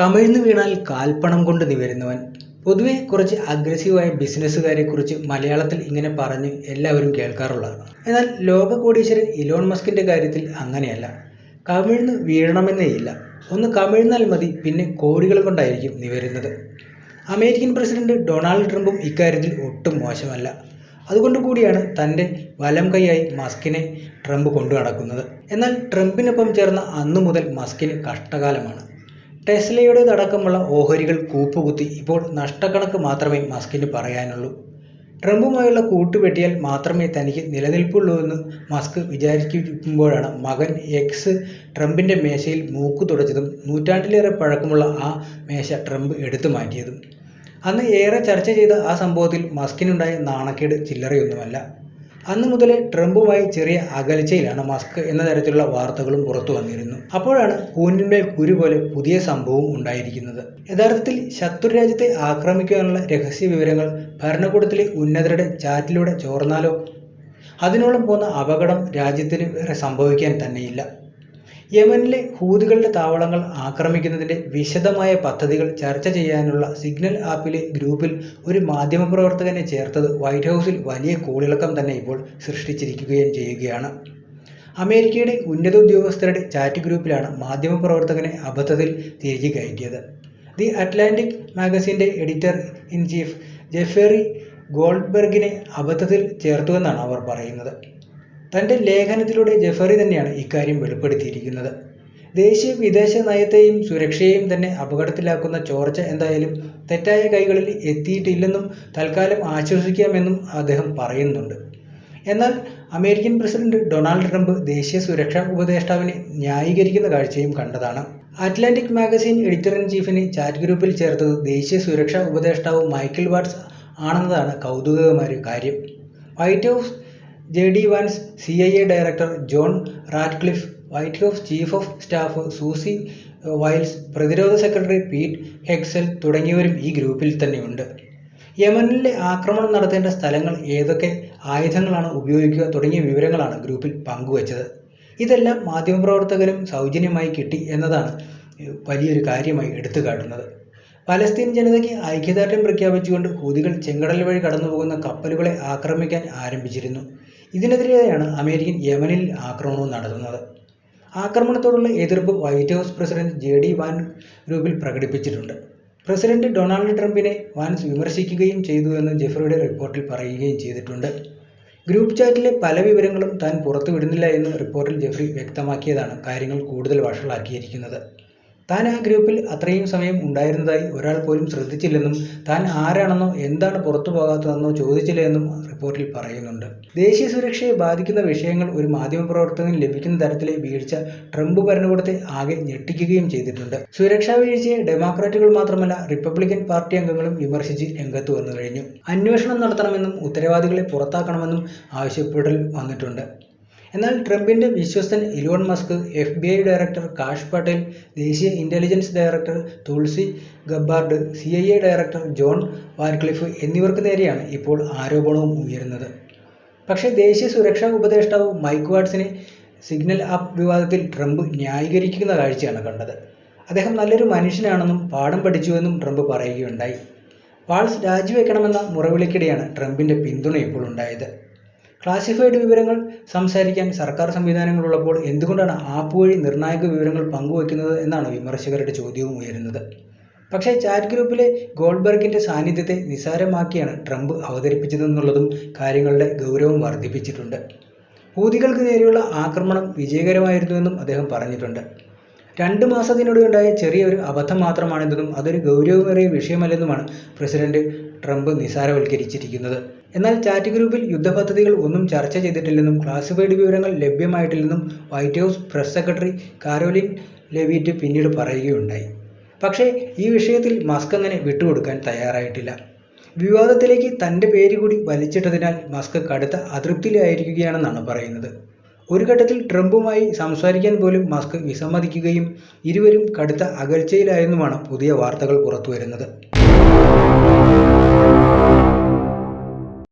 കമിഴ്ന്നു വീണാൽ കാൽപ്പണം കൊണ്ട് നിവരുന്നവൻ. പൊതുവെ കുറച്ച് അഗ്രസീവായ ബിസിനസ്സുകാരെ കുറിച്ച് മലയാളത്തിൽ ഇങ്ങനെ പറഞ്ഞ് എല്ലാവരും കേൾക്കാറുള്ളതാണ്. എന്നാൽ ലോക കോടീശ്വരൻ ഇലോൺ മസ്കിന്റെ കാര്യത്തിൽ അങ്ങനെയല്ല. കമിഴ്ന്ന് വീഴണമെന്നേയില്ല ഒന്ന് കമിഴ്ന്നാൽ മതി പിന്നെ കോടികൾ കൊണ്ടായിരിക്കും നിവരുന്നത്. അമേരിക്കൻ പ്രസിഡന്റ് ഡൊണാൾഡ് ട്രംപും ഇക്കാര്യത്തിൽ ഒട്ടും മോശമല്ല. അതുകൊണ്ട് കൂടിയാണ് തന്റെ വലം കൈയായി മസ്കിനെ ട്രംപ് കൊണ്ടു നടക്കുന്നത്. എന്നാൽ ട്രംപിനൊപ്പം ചേർന്ന അന്നു മുതൽ മസ്കിന് കഷ്ടകാലമാണ്. ടെസ്ലയുടേതടക്കമുള്ള ഓഹരികൾ കൂപ്പുകുത്തി ഇപ്പോൾ നഷ്ടക്കണക്ക് മാത്രമേ മസ്കിന് പറയാനുള്ളൂ. ട്രംപുമായുള്ള കൂട്ടുവെട്ടിയാൽ മാത്രമേ തനിക്ക് നിലനിൽപ്പുള്ളൂ എന്ന് മസ്ക് വിചാരിക്കുമ്പോഴാണ് മകൻ എക്സ് ട്രംപിന്റെ മേശയിൽ മൂക്ക് തുടച്ചതും നൂറ്റാണ്ടിലേറെ പഴക്കമുള്ള ആ മേശ ട്രംപ് എടുത്തു മാറ്റിയതും. അന്ന് ഏറെ ചർച്ച ചെയ്ത ആ സംഭവത്തിൽ മസ്കിനുണ്ടായ നാണക്കേട് ചില്ലറയൊന്നുമല്ല. അന്ന് മുതൽ ട്രംപുമായി ചെറിയ അകൽച്ചയിലാണ് മസ്ക് എന്ന തരത്തിലുള്ള വാർത്തകളും പുറത്തു വന്നിരുന്നു. അപ്പോഴാണ് കൂനിന്മേൽ കുരു പോലെ പുതിയ സംഭവവും ഉണ്ടായിരിക്കുന്നത്. യഥാർത്ഥത്തിൽ ശത്രു രാജ്യത്തെ ആക്രമിക്കാനുള്ള രഹസ്യ വിവരങ്ങൾ ഭരണകൂടത്തിലെ ഉന്നതരുടെ ചാറ്റിലൂടെ ചോർന്നാലോ? അതിനോളം പോകുന്ന അപകടം രാജ്യത്തിന് വേറെ സംഭവിക്കാൻ തന്നെയില്ല. യമനിലെ ഹൂതികളുടെ താവളങ്ങൾ ആക്രമിക്കുന്നതിന്റെ വിശദമായ പദ്ധതികൾ ചർച്ച ചെയ്യാനുള്ള സിഗ്നൽ ആപ്പിലെ ഗ്രൂപ്പിൽ ഒരു മാധ്യമപ്രവർത്തകനെ ചേർത്തത് വൈറ്റ് ഹൗസിൽ വലിയ കോളിളക്കം തന്നെ ഇപ്പോൾ സൃഷ്ടിച്ചിരിക്കുകയും ചെയ്യുകയാണ്. അമേരിക്കയുടെ ഉന്നത ഉദ്യോഗസ്ഥരുടെ ചാറ്റ് ഗ്രൂപ്പിലാണ് മാധ്യമപ്രവർത്തകനെ അബദ്ധത്തിൽ തിരികെ കയറ്റിയത്. ദി അറ്റ്ലാന്റിക് മാഗസിന്റെ എഡിറ്റർ ഇൻ ചീഫ് ജെഫേറി ഗോൾഡ്ബെർഗിനെ അബദ്ധത്തിൽ ചേർത്തുവെന്നാണ് അവർ പറയുന്നത്. തന്റെ ലേഖനത്തിലൂടെ ജഫറി തന്നെയാണ് ഇക്കാര്യം വെളിപ്പെടുത്തിയിരിക്കുന്നത്. ദേശീയ വിദേശ നയത്തെയും സുരക്ഷയെയും തന്നെ അപകടത്തിലാക്കുന്ന ചോർച്ച എന്തായാലും തെറ്റായ കൈകളിൽ എത്തിയിട്ടില്ലെന്നും തൽക്കാലം ആശ്വസിക്കാമെന്നും അദ്ദേഹം പറയുന്നുണ്ട്. എന്നാൽ അമേരിക്കൻ പ്രസിഡന്റ് ഡൊണാൾഡ് ട്രംപ് ദേശീയ സുരക്ഷാ ഉപദേഷ്ടാവിനെ ന്യായീകരിക്കുന്ന കാഴ്ചയും കണ്ടതാണ്. അറ്റ്ലാന്റിക് മാഗസിൻ എഡിറ്റർ ഇൻ ചീഫിനെ ചാറ്റ് ഗ്രൂപ്പിൽ ചേർത്തത് ദേശീയ സുരക്ഷാ ഉപദേഷ്ടാവ് മൈക്കിൾ വാട്സ് ആണെന്നതാണ് കൗതുകകരമായ കാര്യം. White House J D Vance C I A director John Ratcliffe White House chief of staff Susie Wiles പ്രതിരോധ സെക്രട്ടറി പീറ്റ് ഹെക്സൽ തുടങ്ങിയവരും ഈ ഗ്രൂപ്പിൽ തന്നെയുണ്ട്. യമനിലെ ആക്രമണം നടത്തേണ്ട സ്ഥലങ്ങൾ ഏതൊക്കെ ആയുധങ്ങളാണ് ഉപയോഗിക്കുക തുടങ്ങിയ വിവരങ്ങളാണ് ഗ്രൂപ്പിൽ പങ്കുവച്ചത്. ഇതെല്ലാം മാധ്യമപ്രവർത്തകരും സൗജന്യമായി കിട്ടി എന്നതാണ് വലിയൊരു കാര്യമായി എടുത്തു കാട്ടുന്നത് പലസ്തീൻ ജനതയ്ക്ക് ഐക്യദാർഢ്യം പ്രഖ്യാപിച്ചുകൊണ്ട് ഹൂതികൾ ചെങ്കടൽ വഴി കടന്നുപോകുന്ന കപ്പലുകളെ ആക്രമിക്കാൻ ആരംഭിച്ചിരുന്നു. ഇതിനെതിരെയാണ് അമേരിക്കൻ യമനിൽ ആക്രമണവും നടത്തുന്നത്. ആക്രമണത്തോടുള്ള എതിർപ്പ് White House president J D Van ഗ്രൂപ്പിൽ പ്രകടിപ്പിച്ചിട്ടുണ്ട്. പ്രസിഡന്റ് ഡൊണാൾഡ് ട്രംപിനെ വാൻസ് വിമർശിക്കുകയും ചെയ്തു എന്ന് ജെഫ്രിയുടെ റിപ്പോർട്ടിൽ പറയുകയും ചെയ്തിട്ടുണ്ട്. ഗ്രൂപ്പ് ചാറ്റിലെ പല വിവരങ്ങളും താൻ പുറത്തുവിടുന്നില്ല എന്ന് റിപ്പോർട്ടിൽ ജെഫ്രി വ്യക്തമാക്കിയതാണ് കാര്യങ്ങൾ കൂടുതൽ വഷളാക്കിയിരിക്കുന്നത്. താൻ ആ ഗ്രൂപ്പിൽ അത്രയും സമയം ഉണ്ടായിരുന്നതായി ഒരാൾ പോലും ശ്രദ്ധിച്ചില്ലെന്നും താൻ ആരാണെന്നോ എന്താണ് പുറത്തു പോകാത്തതെന്നോ ചോദിച്ചില്ല എന്നും റിപ്പോർട്ടിൽ പറയുന്നുണ്ട്. ദേശീയ സുരക്ഷയെ ബാധിക്കുന്ന വിഷയങ്ങൾ ഒരു മാധ്യമപ്രവർത്തകന് ലഭിക്കുന്ന തരത്തിലെ വീഴ്ച ട്രംപ് ഭരണകൂടത്തെ ആകെ ഞെട്ടിക്കുകയും ചെയ്തിട്ടുണ്ട്. സുരക്ഷാ വീഴ്ചയെ ഡെമോക്രാറ്റുകൾ മാത്രമല്ല റിപ്പബ്ലിക്കൻ പാർട്ടി അംഗങ്ങളും വിമർശിച്ച് രംഗത്ത് വന്നു കഴിഞ്ഞു. അന്വേഷണം നടത്തണമെന്നും ഉത്തരവാദികളെ പുറത്താക്കണമെന്നും ആവശ്യപ്പെടൽ വന്നിട്ടുണ്ട്. എന്നാൽ ട്രംപിന്റെ വിശ്വസ്തൻ Elon Musk F B I director Kash Patel ദേശീയ intelligence director Tulsi Gabbard C I A director John Ratcliffe എന്നിവർക്ക് നേരെയാണ് ഇപ്പോൾ ആരോപണവും ഉയരുന്നത്. പക്ഷേ ദേശീയ സുരക്ഷാ ഉപദേഷ്ടാവ് മൈക്ക് വാട്സിനെ സിഗ്നൽ ആപ്പ് വിവാദത്തിൽ ട്രംപ് ന്യായീകരിക്കുന്ന കാഴ്ചയാണ് കണ്ടത്. അദ്ദേഹം നല്ലൊരു മനുഷ്യനാണെന്നും പാഠം പഠിച്ചുവെന്നും ട്രംപ് പറയുകയുണ്ടായി. വാൾസ് രാജിവെക്കണമെന്ന മുറവിളിക്കിടെയാണ് ട്രംപിന്റെ പിന്തുണ ഇപ്പോൾ ഉണ്ടായത്. ക്ലാസിഫൈഡ് വിവരങ്ങൾ സംസാരിക്കാൻ സർക്കാർ സംവിധാനങ്ങൾ ഉള്ളപ്പോൾ എന്തുകൊണ്ടാണ് ആപ്പ് വഴി നിർണായക വിവരങ്ങൾ പങ്കുവയ്ക്കുന്നത് എന്നാണ് വിമർശകരുടെ ചോദ്യവും ഉയരുന്നത്. പക്ഷേ ചാറ്റ് ഗ്രൂപ്പിലെ ഗോൾബർഗിന്റെ സാന്നിധ്യത്തെ നിസാരമാക്കിയാണ് ട്രംപ് അവതരിപ്പിച്ചതെന്നുള്ളതും കാര്യങ്ങളുടെ ഗൗരവം വർദ്ധിപ്പിച്ചിട്ടുണ്ട്. ഹൂതികൾക്ക് നേരെയുള്ള ആക്രമണം വിജയകരമായിരുന്നുവെന്നും അദ്ദേഹം പറഞ്ഞിട്ടുണ്ട്. രണ്ട് മാസത്തിനോടുണ്ടായ ചെറിയൊരു അബദ്ധം മാത്രമാണെന്നതും അതൊരു ഗൗരവമേറിയ വിഷയമല്ലെന്നുമാണ് പ്രസിഡന്റ് ട്രംപ് നിസാരവൽക്കരിച്ചിരിക്കുന്നത്. എന്നാൽ ചാറ്റ് ഗ്രൂപ്പിൽ യുദ്ധപദ്ധതികൾ ഒന്നും ചർച്ച ചെയ്തിട്ടില്ലെന്നും ക്ലാസിഫൈഡ് വിവരങ്ങൾ ലഭ്യമായിട്ടില്ലെന്നും White House press secretary Karoline Leavitt പിന്നീട് പറയുകയുണ്ടായി. പക്ഷേ ഈ വിഷയത്തിൽ മസ്ക് അങ്ങനെ വിട്ടുകൊടുക്കാൻ തയ്യാറായിട്ടില്ല. വിവാദത്തിലേക്ക് തന്റെ പേര് കൂടി വലിച്ചിട്ടതിനാൽ മസ്ക് കടുത്ത അതൃപ്തിയിലായിരിക്കുകയാണെന്നാണ് പറയുന്നത്. ഒരു ഘട്ടത്തിൽ ട്രംപുമായി സംസാരിക്കാൻ പോലും മസ്ക് വിസമ്മതിക്കുകയും ഇരുവരും കടുത്ത അകൽച്ചയിലായെന്നുമാണ് പുതിയ വാർത്തകൾ പുറത്തുവരുന്നത്. Música